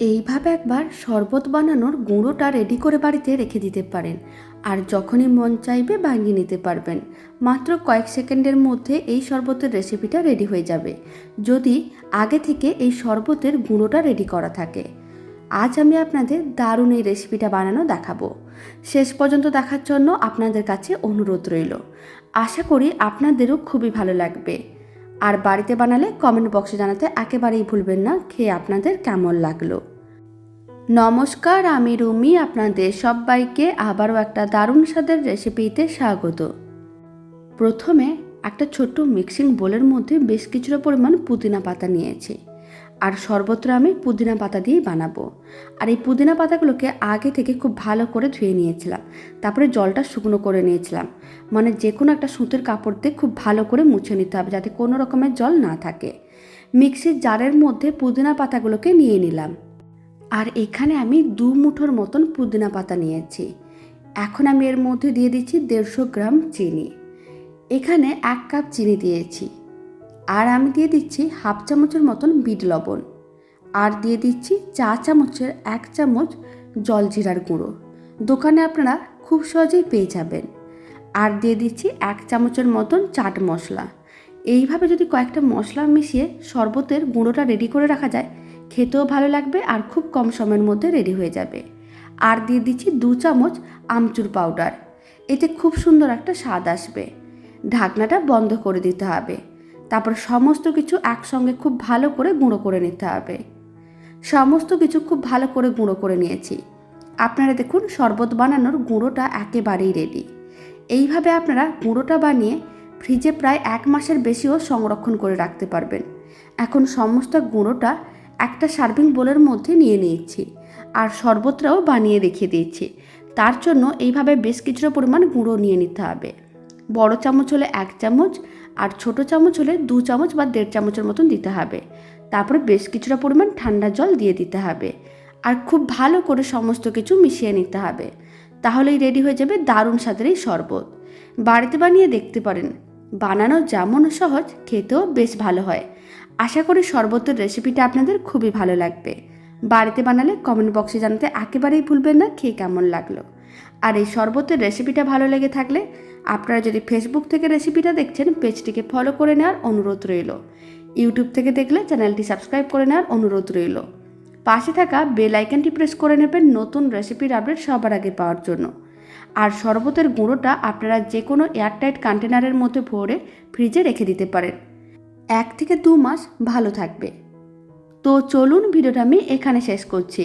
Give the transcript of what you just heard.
এইভাবে একবার শরবত বানানোর গুঁড়োটা রেডি করে বাড়িতে রেখে দিতে পারেন। আর যখনই মন চাইবে বানিয়ে নিতে পারবেন। মাত্র কয়েক সেকেন্ডের মধ্যে এই শরবতের রেসিপিটা রেডি হয়ে যাবে। যদি আগে থেকে এই শরবতের গুঁড়োটা রেডি করা থাকে। আজ আমি আপনাদের দারুণ এই রেসিপিটা বানানো দেখাবো। শেষ পর্যন্ত দেখার জন্য আপনাদের কাছে অনুরোধ রইল। আশা করি আপনাদেরও খুবই ভালো লাগবে। আর বাড়িতে বানালে কমেন্ট বক্সে জানাতে একেবারেই ভুলবেন না, খেয়ে আপনাদের কেমন লাগল। নমস্কার, আমি রুমি, আপনাদের সবাইকে আবারও একটা দারুণ স্বাদের রেসিপিতে স্বাগত। প্রথমে একটা ছোট্ট মিক্সিং বোলের মধ্যে বেশ কিছুটা পরিমাণ পুদিনা পাতা নিয়েছি। আর সর্বত্র আমি পুদিনা পাতা দিয়েই বানাবো। আর এই পুদিনা পাতাগুলোকে আগে থেকে খুব ভালো করে ধুয়ে নিয়েছিলাম। তারপরে জলটা শুকনো করে নিয়েছিলাম। মানে যে কোনো একটা সুতির কাপড় দিয়ে খুব ভালো করে মুছে নিতে হবে যাতে কোনো রকমের জল না থাকে। মিক্সির জারের মধ্যে পুদিনা পাতাগুলোকে নিয়ে নিলাম। আর এখানে আমি দু মুঠোর মতন পুদিনা পাতা নিয়েছি। এখন আমি এর মধ্যে দিয়ে দিচ্ছি দেড়শো গ্রাম চিনি। এখানে এক কাপ চিনি দিয়েছি। আর আমি দিয়ে দিচ্ছি হাফ চামচের মতন বিট লবণ। আর দিয়ে দিচ্ছি চা চামচের এক চামচ জলজিরার গুঁড়ো। দোকানে আপনারা খুব সহজেই পেয়ে যাবেন। আর দিয়ে দিচ্ছি এক চামচের মতন চাট মশলা। এইভাবে যদি কয়েকটা মশলা মিশিয়ে শরবতের গুঁড়োটা রেডি করে রাখা যায়, খেতেও ভালো লাগবে আর খুব কম সময়ের মধ্যে রেডি হয়ে যাবে। আর দিয়ে দিচ্ছি দু চামচ আমচুর পাউডার এতে খুব সুন্দর একটা স্বাদ আসবে। ঢাকনাটা বন্ধ করে দিতে হবে। তারপর সমস্ত কিছু একসঙ্গে খুব ভালো করে গুঁড়ো করে নিতে হবে। সমস্ত কিছু খুব ভালো করে গুঁড়ো করে নিয়েছি। আপনারা দেখুন, শরবত বানানোর গুঁড়োটা একেবারেই রেডি এইভাবে আপনারা গুঁড়োটা বানিয়ে ফ্রিজে প্রায় এক মাসের বেশিও সংরক্ষণ করে রাখতে পারবেন। এখন সমস্ত গুঁড়োটা একটা সার্ভিং বোলের মধ্যে নিয়ে নিয়েছি আর শরবতটাও বানিয়ে রেখে দিয়েছি। তার জন্য এইভাবে বেশ কিছুটা পরিমাণ গুঁড়ো নিয়ে নিতে হবে। বড় চামচ হলে এক চামচ আর ছোট চামচ হলে দু চামচ বা দেড় চামচের মতন দিতে হবে। তারপরে বেশ কিছুটা পরিমাণ ঠান্ডা জল দিয়ে দিতে হবে। আর খুব ভালো করে সমস্ত কিছু মিশিয়ে নিতে হবে। তাহলেই রেডি হয়ে যাবে দারুণ স্বাদের এই শরবত। বাড়িতে বানিয়ে দেখতে পারেন। বানানো যেমন সহজ, খেতেও বেশ ভালো হয়। আশা করি শরবতের রেসিপিটা আপনাদের খুবই ভালো লাগবে। বাড়িতে বানালে কমেন্ট বক্সে জানাতে একেবারেই ভুলবেন না, খেয়ে কেমন লাগল? আর এই শরবতের রেসিপিটা ভালো লেগে থাকলে আপনারা যদি ফেসবুক থেকে রেসিপিটা দেখছেন, পেজটিকে ফলো করে নেওয়ার অনুরোধ রইল। ইউটিউব থেকে দেখলে চ্যানেলটি সাবস্ক্রাইব করে নেওয়ার অনুরোধ রইল। পাশে থাকা বেল আইকনটি প্রেস করে নেবেন নতুন রেসিপির আপডেট সবার আগে পাওয়ার জন্য। আর শরবতের গুঁড়োটা আপনারা যে কোনো এয়ারটাইট কন্টেনারের মধ্যে ভরে ফ্রিজে রেখে দিতে পারেন। এক থেকে দু মাস ভালো থাকবে। তো চলুন ভিডিওটা আমি এখানে শেষ করছি।